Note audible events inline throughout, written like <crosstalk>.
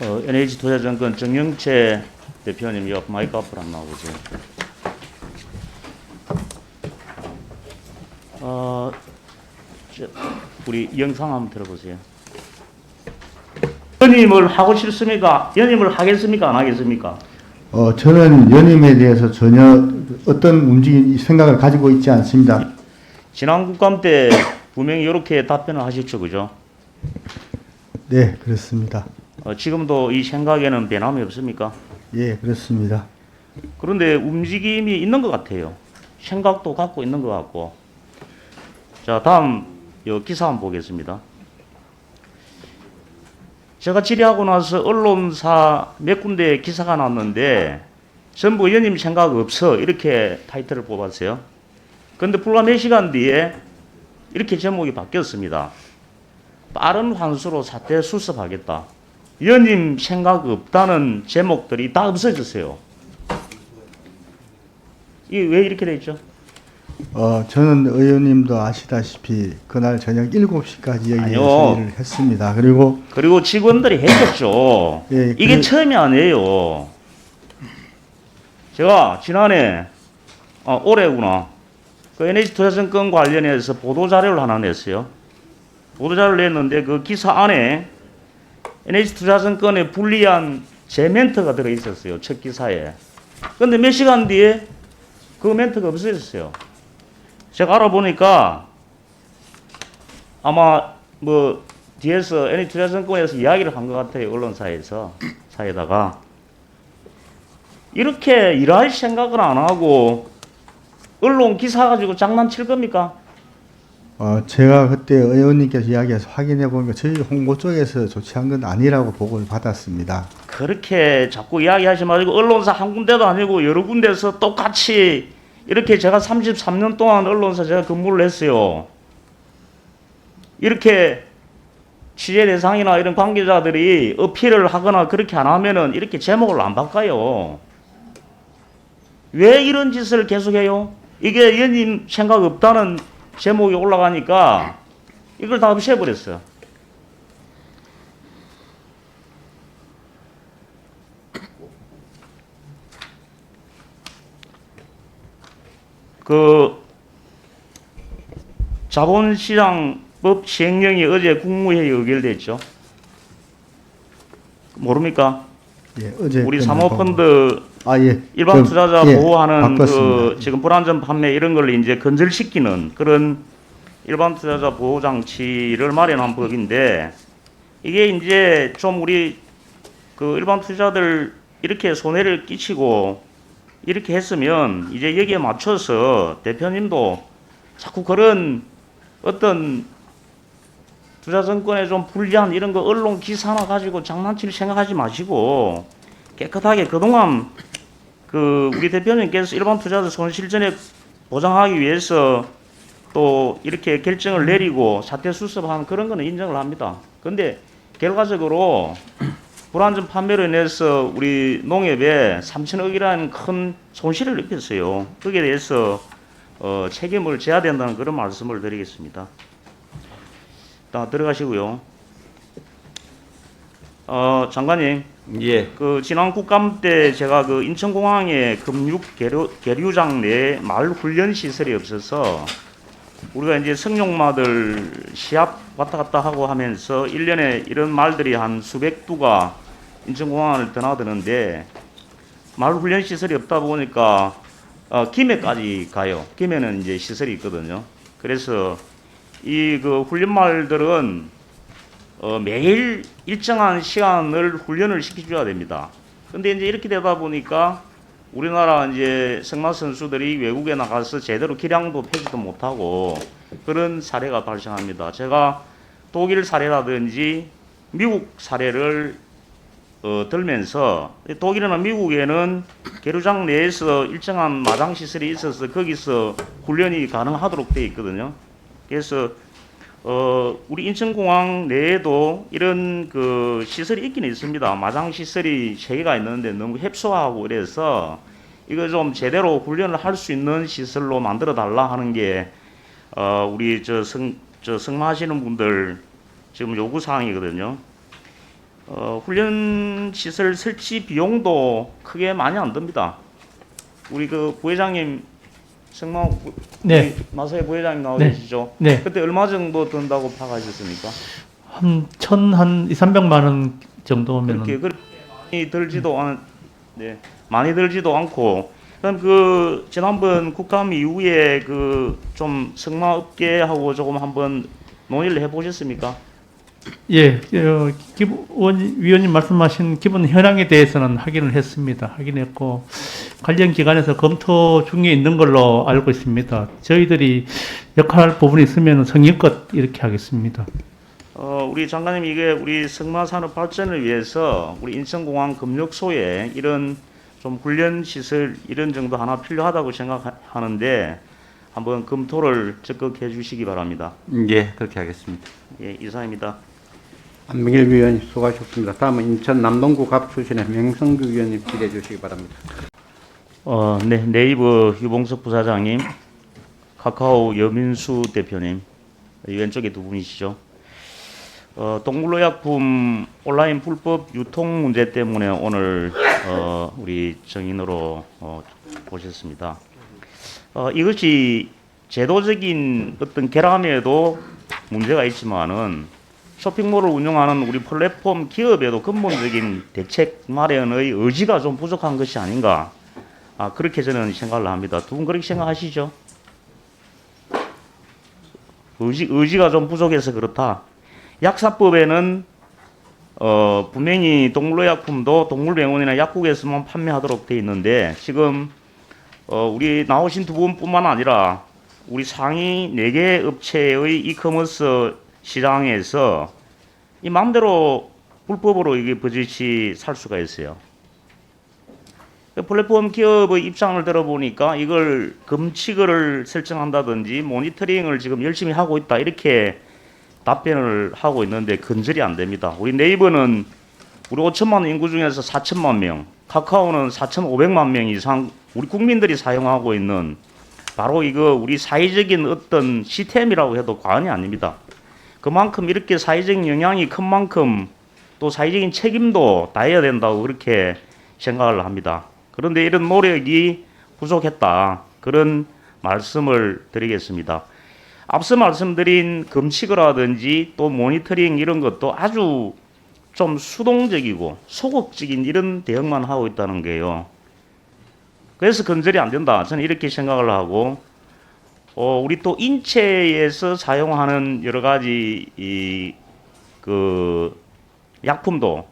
어, NH투자증권 정영채 대표님 옆 마이크 앞으로 안 나오세요. 어, 저, 우리 영상 한번 들어보세요. 연임을 하고 싶습니까? 연임을 하겠습니까? 안 하겠습니까? 어, 저는 연임에 대해서 전혀 어떤 움직임, 생각을 가지고 있지 않습니다. 지난 국감 때 분명히 이렇게 답변을 하셨죠, 그죠? 네, 그렇습니다. 어, 지금도 이 생각에는 변함이 없습니까? 예, 그렇습니다. 그런데 움직임이 있는 것 같아요. 생각도 갖고 있는 것 같고. 자, 다음 요 기사 한번 보겠습니다. 제가 질의하고 나서 언론사 몇 군데 기사가 났는데 전부 연임 생각 없어 이렇게 타이틀을 뽑았어요. 그런데 불과 몇 시간 뒤에 이렇게 제목이 바뀌었습니다. 빠른 환수로 사태 수습하겠다. 연임 생각 없다는 제목들이 다 없어졌어요. 이게 왜 이렇게 돼 있죠? 어, 저는 의원님도 아시다시피 그날 저녁 7시까지 여기에 아니요. 회의를 했습니다. 그리고 그리고 직원들이 했겠죠. 예, 이게 그- 처음이 아니에요. 제가 지난해 아, 올해구나. 그 NH투자증권 관련해서 보도 자료를 하나 냈어요. 보도 자료를 냈는데 그 기사 안에 NH투자증권에 불리한 제 멘트가 들어 있었어요. 첫 기사에. 근데 몇 시간 뒤에 그 멘트가 없어졌어요. 제가 알아보니까 아마 뭐 뒤에서 NH투자증권에서 이야기를 한 것 같아요. 언론사에서 사이에다가 이렇게 일할 생각을 안 하고 언론 기사 가지고 장난칠 겁니까? 어, 제가 그때 의원님께서 이야기해서 확인해 보니까 저희 홍보 쪽에서 조치한 건 아니라고 보고를 받았습니다. 그렇게 자꾸 이야기하지 마시고 언론사 한 군데도 아니고 여러 군데서 똑같이 이렇게 제가 33년 동안 언론사 제가 근무를 했어요. 이렇게 취재 대상이나 이런 관계자들이 어필을 하거나 그렇게 안 하면은 이렇게 제목을 안 바꿔요. 왜 이런 짓을 계속해요? 이게 연임 생각 없다는 제목이 올라가니까 이걸 다 없애버렸어요. 그 자본시장법 시행령이 어제 국무회의 의결됐죠. 모릅니까? 예, 어제 우리 사모펀드 아, 예. 일반 그, 투자자 예, 보호하는 그 바꿨습니다. 지금 불안전 판매 이런 걸 이제 건절시키는 그런 일반 투자자 보호 장치를 마련한 법인데 이게 이제 좀 우리 그 일반 투자들 이렇게 손해를 끼치고 이렇게 했으면 이제 여기에 맞춰서 대표님도 자꾸 그런 어떤 투자증권에 좀 불리한 이런 거 언론 기사나 가지고 장난칠 생각하지 마시고 깨끗하게 그동안 그 우리 대표님께서 일반 투자자 손실 전에 보장하기 위해서 또 이렇게 결정을 내리고 사태 수습한 그런 거는 인정을 합니다. 근데 결과적으로 불안전 판매로 인해서 우리 농협에 3천억이라는 큰 손실을 입혔어요. 거기에 대해서 어, 책임을 져야 된다는 그런 말씀을 드리겠습니다. 다 들어가시고요. 어, 장관님. 예. 그 지난 국감 때 제가 그 인천공항에 금육 계류, 계류장 내에 마을 훈련 시설이 없어서 우리가 이제 성룡마들 시합 왔다 갔다 하고 하면서 1년에 이런 말들이 한 수백 두가 인천공항을 드나드는데 마을 훈련 시설이 없다 보니까 어, 김해까지 가요. 김해는 이제 시설이 있거든요. 그래서 이 그 훈련 말들은 어, 매일 일정한 시간을 훈련을 시켜줘야 됩니다. 근데 이제 이렇게 되다 보니까 우리나라 이제 승마 선수들이 외국에 나가서 제대로 기량도 펴지도 못하고 그런 사례가 발생합니다. 제가 독일 사례라든지 미국 사례를 어, 들면서 독일이나 미국에는 계류장 내에서 일정한 마당 시설이 있어서 거기서 훈련이 가능하도록 되어 있거든요. 그래서 어, 우리 인천공항 내에도 이런 그 시설이 있긴 있습니다. 마장 시설이 세 개가 있는데 너무 협소하고 이래서 이거 좀 제대로 훈련을 할 수 있는 시설로 만들어 달라 하는 게 어, 우리 저 성, 저 승마하시는 분들 지금 요구 사항이거든요. 어, 훈련 시설 설치 비용도 크게 많이 안 듭니다. 우리 그 부회장님 승마 네. 마사회 부회장님 나와 네. 네. 그때 얼마 정도 든다고 파악하셨습니까? 한천한 2, 300만 원 정도면은 그렇게 그렇게 많이 들지도 않, 네, 많이 들지도 않고 그럼 그 지난번 국감 이후에 그 좀 승마 업계하고 조금 한번 논의를 해 보셨습니까? 예, 어, 기본 의원- 위원님 말씀하신 기본 현황에 대해서는 확인을 했습니다. 확인했고 관련 기관에서 검토 중에 있는 걸로 알고 있습니다. 저희들이 역할할 부분이 있으면 성의껏 이렇게 하겠습니다. 어, 우리 장관님 이게 우리 승마 산업 발전을 위해서 우리 인천공항 금력소에 이런 좀 훈련 시설 이런 정도 하나 필요하다고 생각하는데 한번 검토를 적극 해주시기 바랍니다. 예, 그렇게 하겠습니다. 예, 이상입니다. 안민길 위원님 수고하셨습니다. 다음은 인천 남동구 갑 출신의 명성규 위원님 기대해 주시기 바랍니다. 어, 네, 네이버 유봉석 부사장님, 카카오 여민수 대표님, 왼쪽에 두 분이시죠. 어, 동물의약품 온라인 불법 유통 문제 때문에 오늘 어, 우리 정인으로 어, 오셨습니다. 어, 이것이 제도적인 어떤 결함에도 문제가 있지만은 쇼핑몰을 운영하는 우리 플랫폼 기업에도 근본적인 대책 마련의 의지가 좀 부족한 것이 아닌가 아, 그렇게 저는 생각을 합니다. 두 분 그렇게 생각하시죠? 의지, 의지가 좀 부족해서 그렇다. 약사법에는 어, 분명히 동물의약품도 동물병원이나 약국에서만 판매하도록 돼 있는데 지금 어, 우리 나오신 두 분뿐만 아니라 우리 상위 4개 업체의 이커머스 시장에서 이 마음대로 불법으로 이게 버젓이 살 수가 있어요. 그 플랫폼 기업의 입장을 들어보니까 이걸 금칙을 설정한다든지 모니터링을 지금 열심히 하고 있다 이렇게 답변을 하고 있는데 근절이 안 됩니다. 우리 네이버는 우리 5천만 인구 중에서 4천만 명, 카카오는 4,500만 명 이상 우리 국민들이 사용하고 있는 바로 이거 우리 사회적인 어떤 시스템이라고 해도 과언이 아닙니다. 그만큼 이렇게 사회적 영향이 큰 만큼 또 사회적인 책임도 다해야 된다고 그렇게 생각을 합니다. 그런데 이런 노력이 부족했다. 그런 말씀을 드리겠습니다. 앞서 말씀드린 금치거라든지 또 모니터링 이런 것도 아주 좀 수동적이고 소극적인 이런 대응만 하고 있다는 게요. 그래서 건절이 안 된다. 저는 이렇게 생각을 하고, 어, 우리 또 인체에서 사용하는 여러 가지 이, 그, 약품도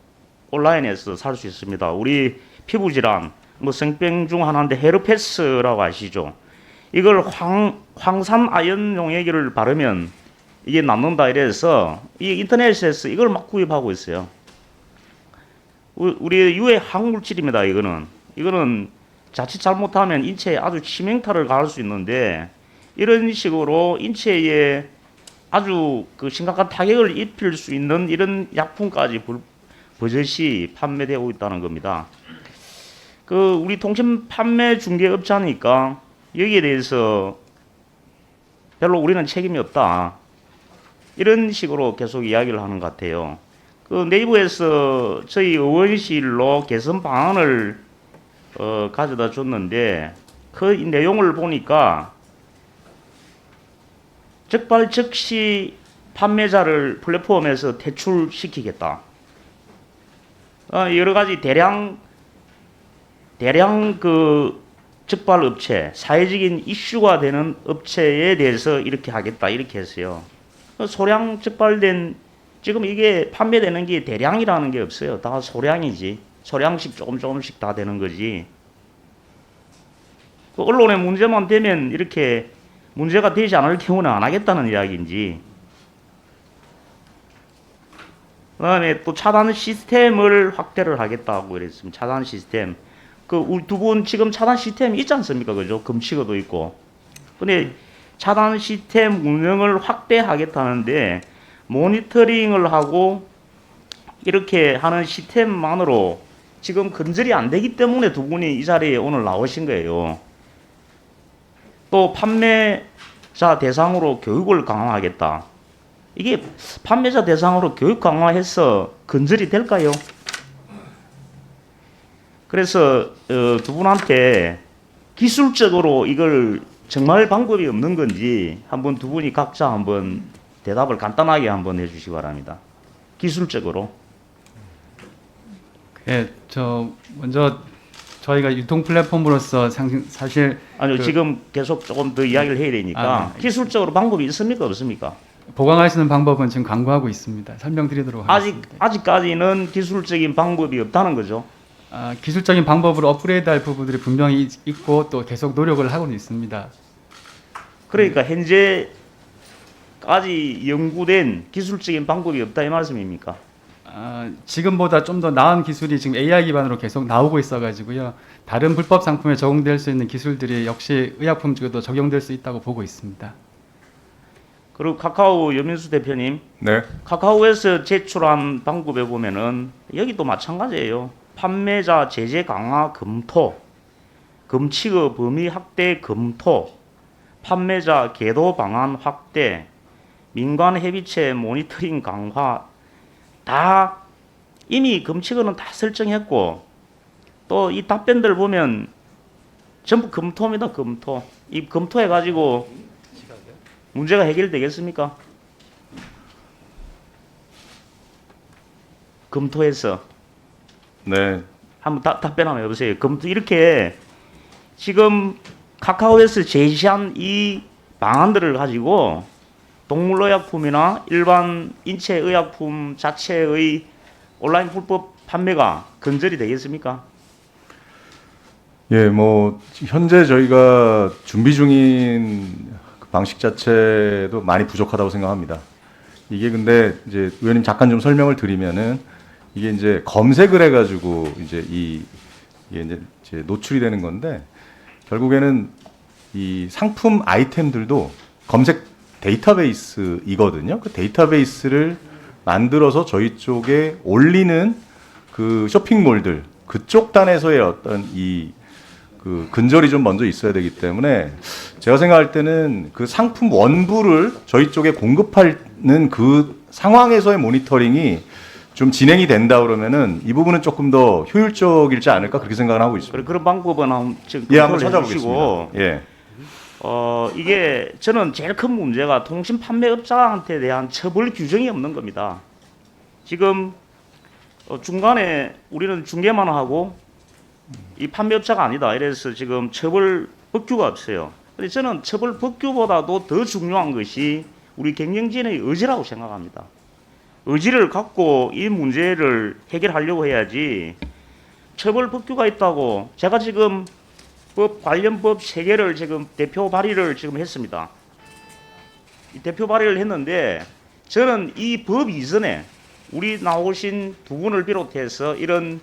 온라인에서 살 수 있습니다. 우리 피부 질환, 뭐 생병 중 하나인데 헤르페스라고 아시죠? 이걸 황, 황산 아연 용액을 바르면 이게 낫는다 이래서 이 인터넷에서 이걸 막 구입하고 있어요. 우- 우리 유해 항물질입니다. 이거는 이거는 자칫 잘못하면 인체에 아주 치명타를 가할 수 있는데 이런 식으로 인체에 아주 그 심각한 타격을 입힐 수 있는 이런 약품까지 불, 버젓이 판매되고 있다는 겁니다. 그 우리 통신 판매 중개업자니까 여기에 대해서 별로 우리는 책임이 없다. 이런 식으로 계속 이야기를 하는 것 같아요. 그 네이버에서 저희 의원실로 개선 방안을 어, 가져다 줬는데 그 내용을 보니까 적발 즉시 판매자를 플랫폼에서 퇴출시키겠다. 어, 여러 가지 대량 대량 그 적발 업체, 사회적인 이슈가 되는 업체에 대해서 이렇게 하겠다 이렇게 했어요. 그 소량 적발된 지금 이게 판매되는 게 대량이라는 게 없어요. 다 소량이지. 소량씩 조금 조금씩 다 되는 거지. 그 언론에 문제만 되면 이렇게 문제가 되지 않을 경우는 안 하겠다는 이야기인지. 그 다음에 또 차단 시스템을 확대를 하겠다고 그랬습니다. 차단 시스템. 그 우리 두 분 지금 차단 시스템 있지 않습니까? 그죠? 금치거도 있고. 근데 차단 시스템 운영을 확대하겠다는데 모니터링을 하고 이렇게 하는 시스템만으로 지금 근절이 안 되기 때문에 두 분이 이 자리에 오늘 나오신 거예요. 또 판매자 대상으로 교육을 강화하겠다. 이게 판매자 대상으로 교육 강화해서 근절이 될까요? 그래서 어, 두 분한테 기술적으로 이걸 정말 방법이 없는 건지 한번 두 분이 각자 한번 대답을 간단하게 한번 해주시기 바랍니다. 기술적으로. 예, 저 먼저 저희가 유통 플랫폼으로서 상- 사실 아니요 그- 지금 계속 조금 더 이야기를 해야 되니까 아, 네. 기술적으로 방법이 있습니까 없습니까? 보강할 수 있는 방법은 지금 강구하고 있습니다. 설명드리도록 아직 하겠습니다. 아직까지는 기술적인 방법이 없다는 거죠. 아, 기술적인 방법으로 업그레이드할 부분들이 분명히 있- 있고 또 계속 노력을 하고는 있습니다. 그러니까 현재까지 연구된 기술적인 방법이 없다 이 말씀입니까? 아, 지금보다 좀 더 나은 기술이 지금 AI 기반으로 계속 나오고 있어가지고요. 다른 불법 상품에 적용될 수 있는 기술들이 역시 의약품 쪽에도 적용될 수 있다고 보고 있습니다. 그리고 카카오 여민수 대표님, 네. 카카오에서 제출한 방법에 보면은 여기도 마찬가지예요. 판매자 제재 강화 검토, 금치의 범위 확대 검토, 판매자 계도 방안 확대, 민관 회비체 모니터링 강화 다 이미 금치거는 다 설정했고 또 이 답변들 보면 전부 검토입니다. 검토. 이 검토해 가지고 문제가 해결되겠습니까? 검토해서 네. 한번 다, 답변 한번 해보세요. 검토 이렇게 지금 카카오에서 제시한 이 방안들을 가지고 동물의약품이나 일반 인체의약품 자체의 온라인 불법 판매가 근절이 되겠습니까? 예, 뭐 현재 저희가 준비 중인 그 방식 자체도 많이 부족하다고 생각합니다. 이게 근데 이제 의원님 잠깐 좀 설명을 드리면은 이게 이제 검색을 해가지고 이제 이 이게 이제 이제 노출이 되는 건데 결국에는 이 상품 아이템들도 검색 데이터베이스이거든요. 그 데이터베이스를 만들어서 저희 쪽에 올리는 그 쇼핑몰들 그쪽 단에서의 어떤 이 그 근절이 좀 먼저 있어야 되기 때문에 제가 생각할 때는 그 상품 원부를 저희 쪽에 공급하는 그 상황에서의 모니터링이 좀 진행이 된다 그러면은 이 부분은 조금 더 효율적이지 않을까 그렇게 생각을 하고 있습니다. 그런 방법은 한번 지금 예, 한번 찾아보겠습니다. 예. 어, 이게 저는 제일 큰 문제가 통신 판매업자한테 대한 처벌 규정이 없는 겁니다. 지금 어, 중간에 우리는 중개만 하고 이 판매업자가 아니다. 이래서 지금 처벌 법규가 없어요. 근데 저는 처벌 법규보다도 더 중요한 것이 우리 경영진의 의지라고 생각합니다. 의지를 갖고 이 문제를 해결하려고 해야지 처벌 법규가 있다고 제가 지금 법 관련 법 세 개를 지금 대표 발의를 지금 했습니다. 이 대표 발의를 했는데 저는 이 법 이전에 우리 나오신 두 분을 비롯해서 이런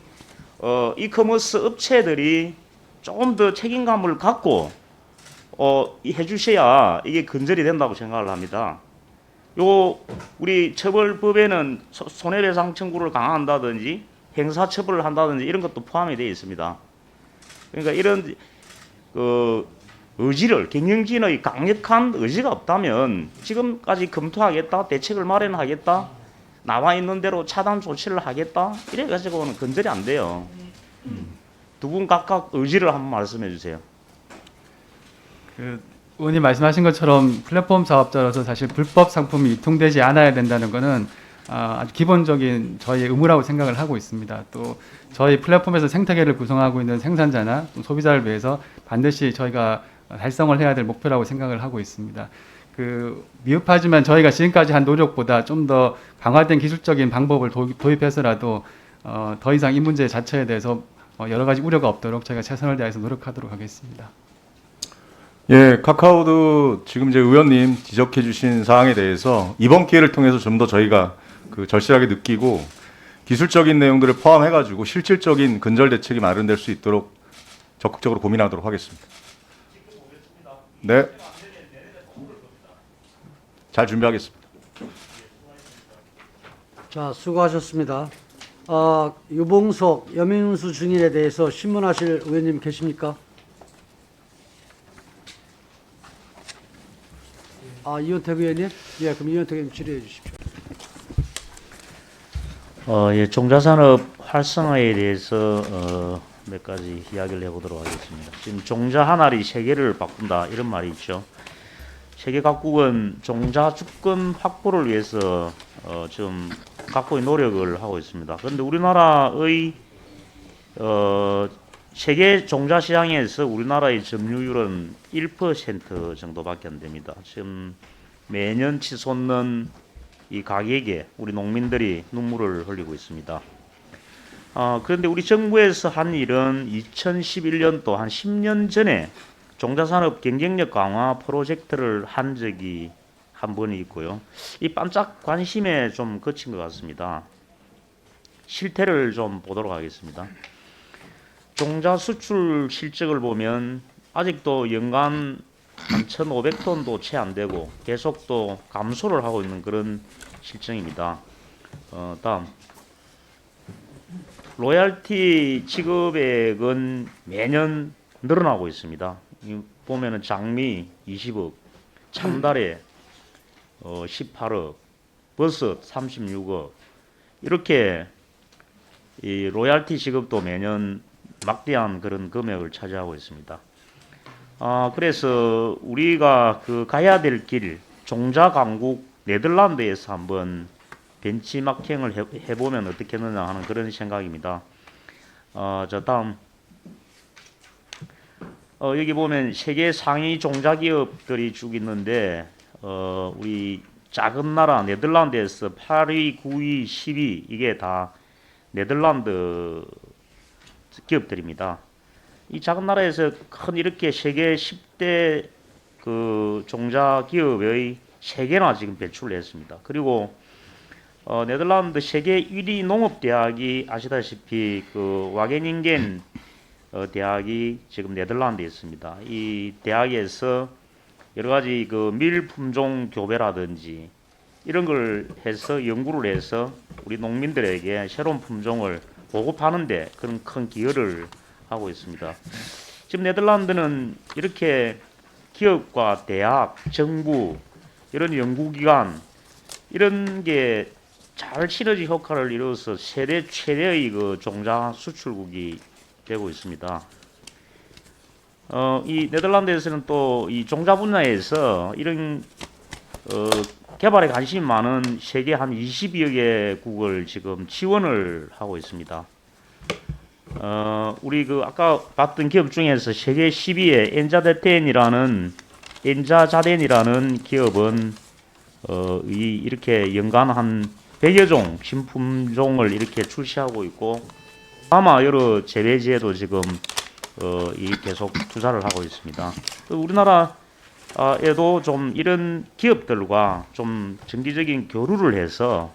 어, 이커머스 업체들이 조금 더 책임감을 갖고 어, 이 해주셔야 이게 근절이 된다고 생각을 합니다. 요 우리 처벌법에는 소- 손해배상 청구를 강화한다든지 행사처벌을 한다든지 이런 것도 포함이 되어 있습니다. 그러니까 이런 그 의지를 경영진의 강력한 의지가 없다면 지금까지 검토하겠다 대책을 마련하겠다 나와 있는 대로 차단 조치를 하겠다 이래 가지고는 건절이 안 돼요. 두 분 각각 의지를 한번 말씀해 주세요. 그 의원님 말씀하신 것처럼 플랫폼 사업자로서 사실 불법 상품이 유통되지 않아야 된다는 것은 아, 아주 기본적인 저희의 의무라고 생각을 하고 있습니다. 또 저희 플랫폼에서 생태계를 구성하고 있는 생산자나 또 소비자를 위해서 반드시 저희가 달성을 해야 될 목표라고 생각을 하고 있습니다. 그 미흡하지만 저희가 지금까지 한 노력보다 좀 더 강화된 기술적인 방법을 도- 도입해서라도 어, 더 이상 이 문제 자체에 대해서 어, 여러 가지 우려가 없도록 저희가 최선을 다해서 노력하도록 하겠습니다. 예, 카카오도 지금 이제 의원님 지적해 주신 사항에 대해서 이번 기회를 통해서 좀 더 저희가 그 절실하게 느끼고 기술적인 내용들을 포함해 가지고 실질적인 근절 대책이 마련될 수 있도록 적극적으로 고민하도록 하겠습니다. 네. 잘 준비하겠습니다. 자, 수고하셨습니다. 아, 유봉석, 여민수 증인에 대해서 신문하실 의원님 계십니까? 아, 이현택 의원님? 예, 그럼 이현택 의원님 질의해 주십시오. 어, 예, 종자산업 활성화에 대해서 어, 몇 가지 이야기를 해보도록 하겠습니다. 지금 종자 한 알이 세계를 바꾼다 이런 말이 있죠. 세계 각국은 종자 주권 확보를 위해서 어, 좀 각고의 노력을 하고 있습니다. 그런데 우리나라의 어, 세계 종자 시장에서 우리나라의 점유율은 1% 정도밖에 안 됩니다. 지금 매년 치솟는 이 가격에 우리 농민들이 눈물을 흘리고 있습니다. 어, 그런데 우리 정부에서 한 일은 2011년도 한 10년 전에 종자산업 경쟁력 강화 프로젝트를 한 적이 한 번이 있고요. 이 반짝 관심에 좀 그친 것 같습니다. 실태를 좀 보도록 하겠습니다. 종자 수출 실적을 보면 아직도 연간 한 1,500톤도 채 안 되고 계속 또 감소를 하고 있는 그런 실정입니다. 어, 다음 로얄티 지급액은 매년 늘어나고 있습니다. 이 보면은 장미 20억, 참다래 어, 18억, 버섯 36억 이렇게 이 로얄티 지급도 매년 막대한 그런 금액을 차지하고 있습니다. 아, 그래서 우리가 그 가야 될 길, 종자 강국 네덜란드에서 한번 벤치마킹을 해, 해보면 어떻겠느냐 하는 그런 생각입니다. 어, 저 다음 어, 여기 보면 세계 상위 종자 기업들이 쭉 있는데 어, 우리 작은 나라 네덜란드에서 8위, 9위, 10위 이게 다 네덜란드 기업들입니다. 이 작은 나라에서 큰 이렇게 세계 10대 그 종자 기업의 세 개나 지금 배출을 했습니다. 그리고 어, 네덜란드 세계 1위 농업 대학이 아시다시피 그 와게닝겐 어, 대학이 지금 네덜란드에 있습니다. 이 대학에서 여러 가지 그 밀 품종 교배라든지 이런 걸 해서 연구를 해서 우리 농민들에게 새로운 품종을 보급하는데 그런 큰 기여를 하고 있습니다. 지금 네덜란드는 이렇게 기업과 대학, 정부 이런 연구기관 이런 게 잘 시너지 효과를 이루어서 세계 최대의 그 종자 수출국이 되고 있습니다. 어, 이 네덜란드에서는 또 이 종자 분야에서 이런 어, 개발에 관심이 많은 세계 한 20여 개국을 지금 지원을 하고 있습니다. 어, 우리 그 아까 봤던 기업 중에서 세계 10위의 엔자데텐이라는 엔자자덴이라는 기업은 어, 이 이렇게 연간 한 100여 종 신품종을 이렇게 출시하고 있고 아마 여러 재배지에도 지금 어, 이 계속 투자를 하고 있습니다. 또 우리나라에도 좀 이런 기업들과 좀 정기적인 교류를 해서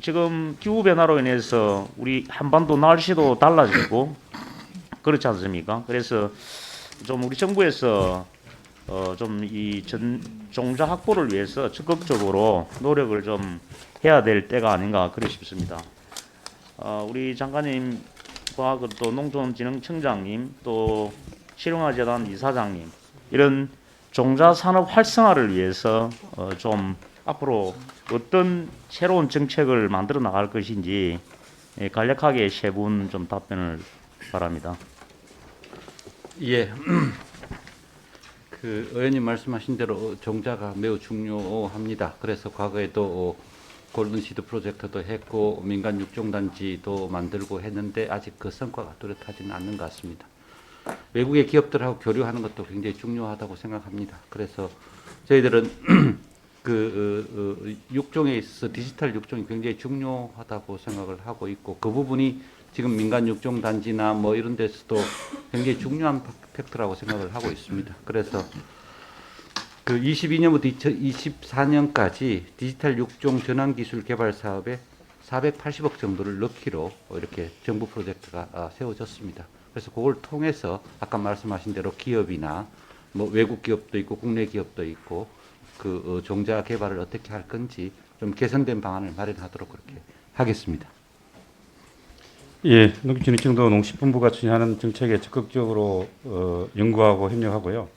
지금 기후 변화로 인해서 우리 한반도 날씨도 달라지고 그렇지 않습니까? 그래서 좀 우리 정부에서 어 좀 이 전 종자 확보를 위해서 적극적으로 노력을 좀 해야 될 때가 아닌가 그러 싶습니다. 어 우리 장관님과 그또 농촌진흥청장님 또 실용화재단 이사장님 이런 종자 산업 활성화를 위해서 어좀 앞으로 어떤 새로운 정책을 만들어 나갈 것인지 예, 간략하게 세 분 좀 답변을 바랍니다. 예. <clears throat> 그 의원님 말씀하신 대로 종자가 매우 중요합니다. 그래서 과거에도 골든시드 프로젝트도 했고 민간 육종단지도 만들고 했는데 아직 그 성과가 뚜렷하지는 않는 것 같습니다. 외국의 기업들하고 교류하는 것도 굉장히 중요하다고 생각합니다. 그래서 저희들은 <clears throat> 그 어, 어, 육종에 있어서 디지털 육종이 굉장히 중요하다고 생각을 하고 있고 그 부분이 지금 민간 육종 단지나 뭐 이런 데서도 굉장히 중요한 팩트라고 생각을 하고 있습니다. 그래서 그 22년부터 2024년까지 디지털 육종 전환 기술 개발 사업에 480억 정도를 넣기로 이렇게 정부 프로젝트가 아, 세워졌습니다. 그래서 그걸 통해서 아까 말씀하신 대로 기업이나 뭐 외국 기업도 있고 국내 기업도 있고 그 어, 종자 개발을 어떻게 할 건지 좀 개선된 방안을 마련하도록 그렇게 하겠습니다. 예, 농진흥청도 농식품부가 추진하는 정책에 적극적으로 어, 연구하고 협력하고요.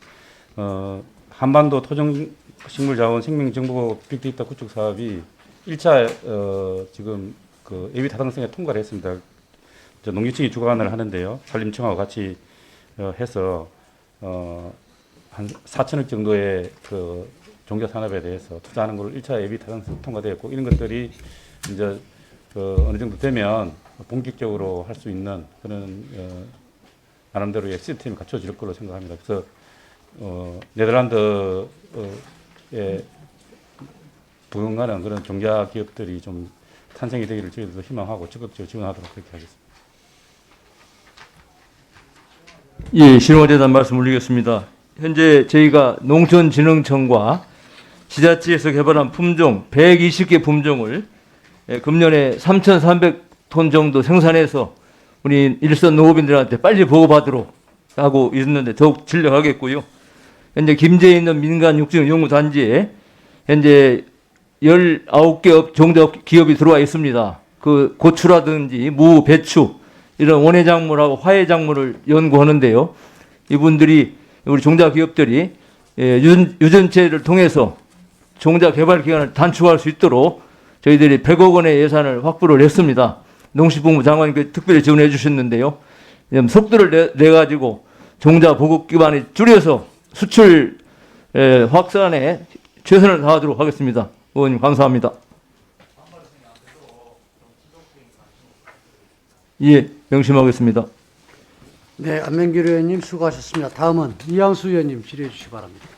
어, 한반도 토종 식물자원 생명정보 빅데이터 구축 사업이 1차 어, 지금 그 예비 타당성에 통과를 했습니다. 저 농림청이 주관을 하는데요. 산림청하고 같이 어, 해서 어, 한 4천억 정도의 그 종자 산업에 대해서 투자하는 걸 1차 예비 타당성 통과되었고 이런 것들이 이제 그 어느 정도 되면 본격적으로 할 수 있는 그런 어, 나름대로의 시스템이 갖춰질 거로 생각합니다. 그래서 어, 네덜란드에 부응하는 그런 종자 기업들이 좀 탄생이 되기를 저희들도 희망하고 적극적으로 지원하도록 그렇게 하겠습니다. 예, 신호대단 말씀 올리겠습니다. 현재 저희가 농촌진흥청과 지자체에서 개발한 품종 120개 품종을 예, 금년에 3,300톤 정도 생산해서 우리 일선 농업인들한테 빨리 보고받도록 하고 있는데 더욱 진력하겠고요. 현재 김제에 있는 민간 육종 연구 단지에 현재 19개 종자 기업이 들어와 있습니다. 그 고추라든지 무, 배추 이런 원예 작물하고 화훼 작물을 연구하는데요. 이분들이 우리 종자 기업들이 예, 유전, 유전체를 통해서 종자 개발 기간을 단축할 수 있도록 저희들이 100억 원의 예산을 확보를 했습니다. 농식품부 장관님께 특별히 지원해 주셨는데요. 좀 속도를 내, 내 가지고 종자 보급 기반을 줄여서 수출 에, 확산에 최선을 다하도록 하겠습니다. 의원님 감사합니다. 예, 명심하겠습니다. 네, 안명길 의원님 수고하셨습니다. 다음은 이양수 의원님 질의해 주시기 바랍니다.